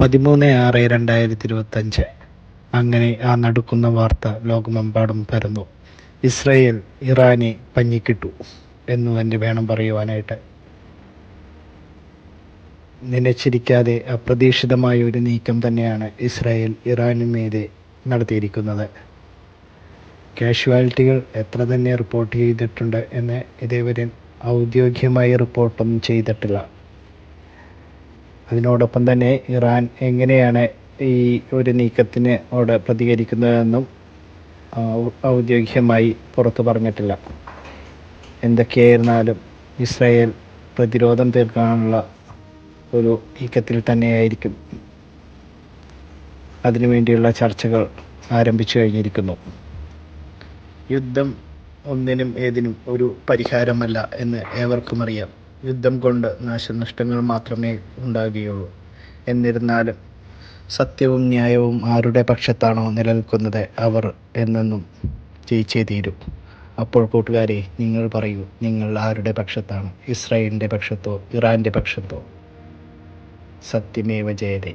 പതിമൂന്ന് ആറ് രണ്ടായിരത്തി ഇരുപത്തഞ്ച് അങ്ങനെ ആ നടുക്കുന്ന വാർത്ത ലോകമെമ്പാടും പരന്നു. ഇസ്രയേൽ ഇറാനെ പഞ്ഞിക്കിട്ടു എന്ന് തന്നെ വേണം പറയുവാനായിട്ട്. നനച്ചിരിക്കാതെ അപ്രതീക്ഷിതമായ ഒരു നീക്കം തന്നെയാണ് ഇസ്രായേൽ ഇറാനുമീതെ നടത്തിയിരിക്കുന്നത്. കാഷ്വാലിറ്റികൾ എത്ര തന്നെ റിപ്പോർട്ട് ചെയ്തിട്ടുണ്ട് എന്ന് ഇതേവരെ ഔദ്യോഗികമായി റിപ്പോർട്ടൊന്നും ചെയ്തിട്ടില്ല. അതിനോടൊപ്പം തന്നെ ഇറാൻ എങ്ങനെയാണ് ഈ ഒരു നീക്കത്തിനോട് പ്രതികരിക്കുന്നതെന്നും ഔദ്യോഗികമായി പുറത്തു പറഞ്ഞിട്ടില്ല. എന്തൊക്കെയായിരുന്നാലും ഇസ്രായേൽ പ്രതിരോധം തീർക്കാനുള്ള ഒരു നീക്കത്തിൽ തന്നെയായിരിക്കും. അതിനുവേണ്ടിയുള്ള ചർച്ചകൾ ആരംഭിച്ചു കഴിഞ്ഞിരിക്കുന്നു. യുദ്ധം ഒന്നിനും ഏതിനും ഒരു പരിഹാരമല്ല എന്ന് ഏവർക്കും അറിയാം. യുദ്ധം കൊണ്ട് നാശനഷ്ടങ്ങൾ മാത്രമേ ഉണ്ടാകുകയുള്ളൂ. എന്നിരുന്നാലും സത്യവും ന്യായവും ആരുടെ പക്ഷത്താണോ നിലനിൽക്കുന്നത് അവർ എന്നെന്നും ജയിച്ചേ തീരൂ. അപ്പോൾ കൂട്ടുകാരെ നിങ്ങൾ പറയൂ നിങ്ങൾ ആരുടെ പക്ഷത്താണ്? ഇസ്രായേലിന്റെ പക്ഷത്തോ ഇറാന്റെ പക്ഷത്തോ? സത്യമേവ ജയതേ.